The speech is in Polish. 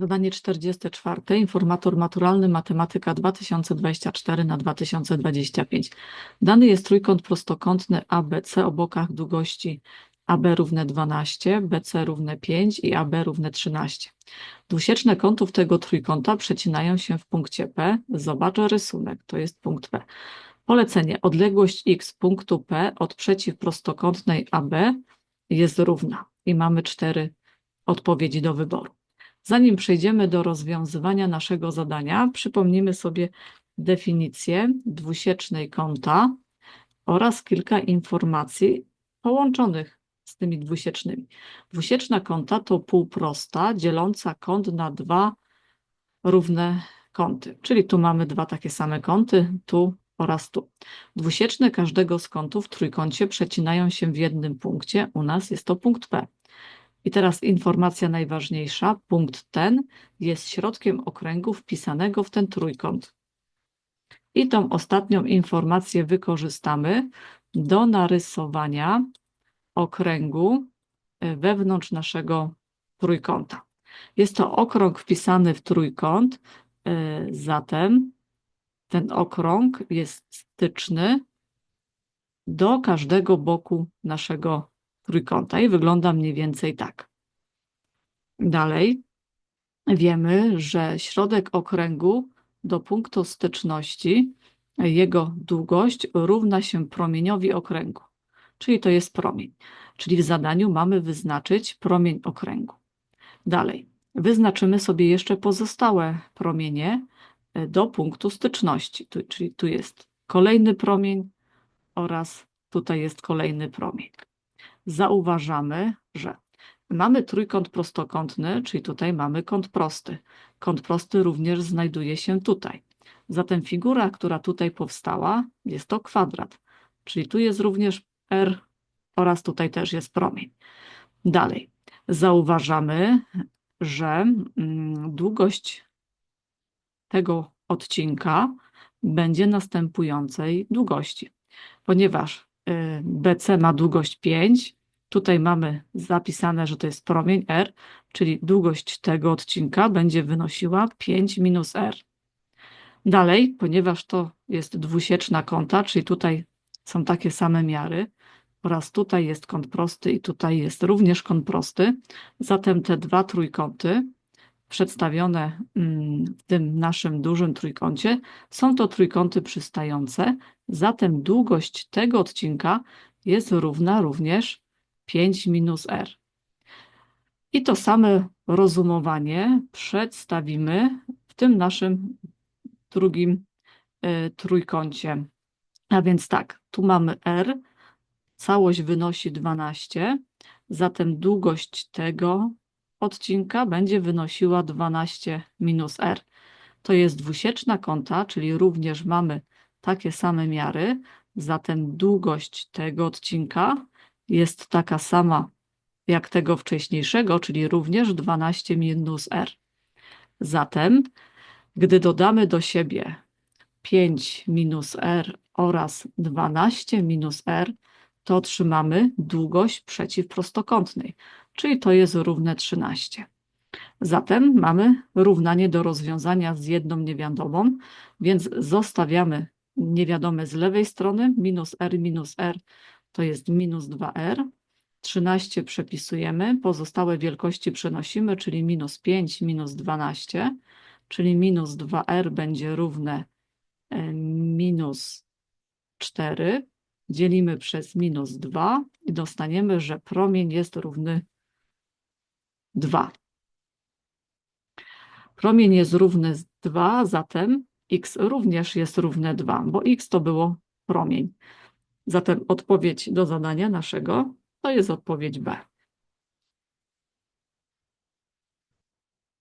Zadanie 44. Informator maturalny Matematyka 2024 na 2025. Dany jest trójkąt prostokątny ABC o bokach długości AB równe 12, BC równe 5 i AB równe 13. Dwusieczne kątów tego trójkąta przecinają się w punkcie P. Zobacz rysunek, to jest punkt P. Polecenie. Odległość x punktu P od przeciwprostokątnej AB jest równa i mamy cztery odpowiedzi do wyboru. Zanim przejdziemy do rozwiązywania naszego zadania, przypomnimy sobie definicję dwusiecznej kąta oraz kilka informacji połączonych z tymi dwusiecznymi. Dwusieczna kąta to półprosta dzieląca kąt na dwa równe kąty, czyli tu mamy dwa takie same kąty, tu oraz tu. Dwusieczne każdego z kątów w trójkącie przecinają się w jednym punkcie, u nas jest to punkt P. I teraz informacja najważniejsza. Punkt ten jest środkiem okręgu wpisanego w ten trójkąt. I tą ostatnią informację wykorzystamy do narysowania okręgu y, wewnątrz naszego trójkąta. Jest to okrąg wpisany w trójkąt, y, zatem ten okrąg jest styczny do każdego boku naszego trójkąta i wygląda mniej więcej tak. Dalej wiemy, że środek okręgu do punktu styczności, jego długość równa się promieniowi okręgu, czyli to jest promień. Czyli w zadaniu mamy wyznaczyć promień okręgu. Dalej, wyznaczymy sobie jeszcze pozostałe promienie e, do punktu styczności, tu, czyli tu jest kolejny promień oraz tutaj jest kolejny promień zauważamy, że mamy trójkąt prostokątny, czyli tutaj mamy kąt prosty. Kąt prosty również znajduje się tutaj. Zatem figura, która tutaj powstała, jest to kwadrat, czyli tu jest również R oraz tutaj też jest promień. Dalej, zauważamy, że mm, długość tego odcinka będzie następującej długości, ponieważ BC ma długość 5, Tutaj mamy zapisane, że to jest promień R, czyli długość tego odcinka będzie wynosiła 5 minus R. Dalej, ponieważ to jest dwusieczna kąta, czyli tutaj są takie same miary oraz tutaj jest kąt prosty i tutaj jest również kąt prosty, zatem te dwa trójkąty przedstawione mm, w tym naszym dużym trójkącie są to trójkąty przystające, zatem długość tego odcinka jest równa również 5 minus r. I to same rozumowanie przedstawimy w tym naszym drugim y, trójkącie. A więc tak, tu mamy r, całość wynosi 12, zatem długość tego odcinka będzie wynosiła 12 minus r. To jest dwusieczna kąta, czyli również mamy takie same miary, zatem długość tego odcinka jest taka sama jak tego wcześniejszego, czyli również 12 minus r. Zatem, gdy dodamy do siebie 5 minus r oraz 12 minus r, to otrzymamy długość przeciwprostokątnej, czyli to jest równe 13. Zatem mamy równanie do rozwiązania z jedną niewiadomą, więc zostawiamy niewiadome z lewej strony, minus r minus r to jest minus 2r. 13 przepisujemy, pozostałe wielkości przenosimy, czyli minus 5, minus 12, czyli minus 2r będzie równe e, minus 4. Dzielimy przez minus 2 i dostaniemy, że promień jest równy 2. Promień jest równy 2, zatem x również jest równe 2, bo x to było promień. Zatem odpowiedź do zadania naszego to jest odpowiedź B.